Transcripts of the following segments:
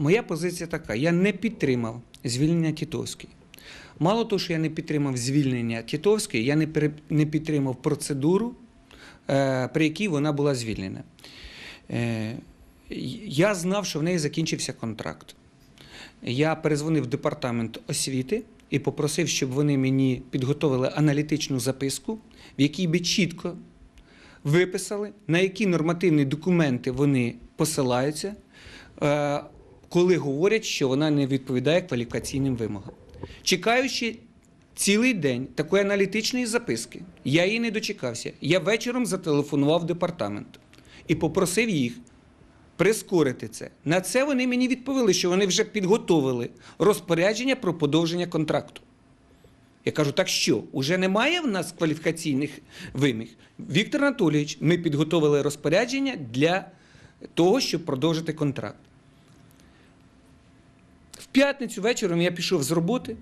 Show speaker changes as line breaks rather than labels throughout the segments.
моя позиція така: я не підтримав звільнення Тітовської. Мало того, що я не підтримав звільнення Тітовської, я не, підтримав процедуру, е, при якій вона була звільнена. Е, я знав, що в неї закінчився контракт. Я перезвонив в департамент освіти і попросив, щоб вони мені підготовили аналітичну записку, в якій би чітко виписали, на які нормативні документи вони посилаються, е, коли говорять, що вона не відповідає кваліфікаційним вимогам. Чекаючи цілий день такої аналітичної записки, я її не дочекався. Я вечором зателефонував в департамент і попросив їх прискорити це. На це вони мені відповіли, що вони вже підготовили розпорядження про подовження контракту. Я кажу, так що, уже немає в нас кваліфікаційних вимог? Віктор Анатолійович, ми підготовили розпорядження для того, щоб продовжити контракт. П'ятницю вечором я пішов з роботи,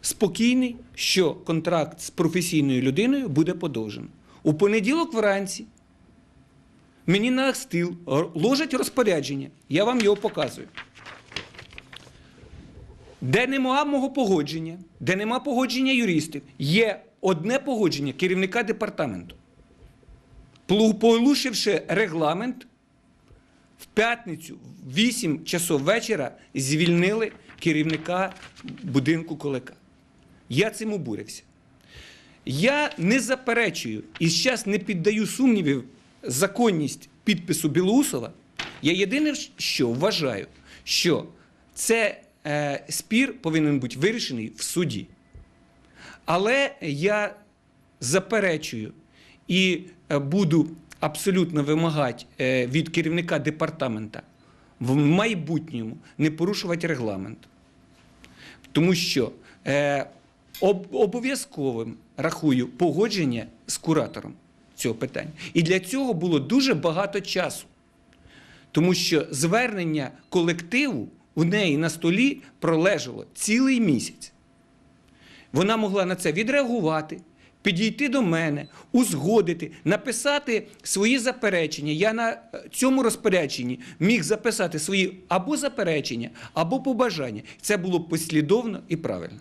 спокійний, що контракт з професійною людиною буде подовжено. У понеділок вранці мені на стіл ложать розпорядження. Я вам його показую. Де нема мого погодження, де нема погодження юристів, є одне погодження керівника департаменту. Порушивши регламент, в п'ятницю, в 8 часов вечора, звільнили керівника будинку Колика. Я цим обурився. Я не заперечую і зараз не піддаю сумнівів законність підпису Білоусова. Я єдине, що вважаю, що це е, спір повинен бути вирішений в суді. Але я заперечую і е, буду абсолютно вимагати е, від керівника департамента в майбутньому не порушувати регламент. Тому що е, обов'язковим рахую погодження з куратором цього питання. І для цього було дуже багато часу. Тому що звернення колективу у неї на столі пролежало цілий місяць. Вона могла на це відреагувати, підійти до мене, узгодити, написати свої заперечення. Я на е, цьому розпорядженні міг записати свої або заперечення, або побажання. Це було послідовно і правильно.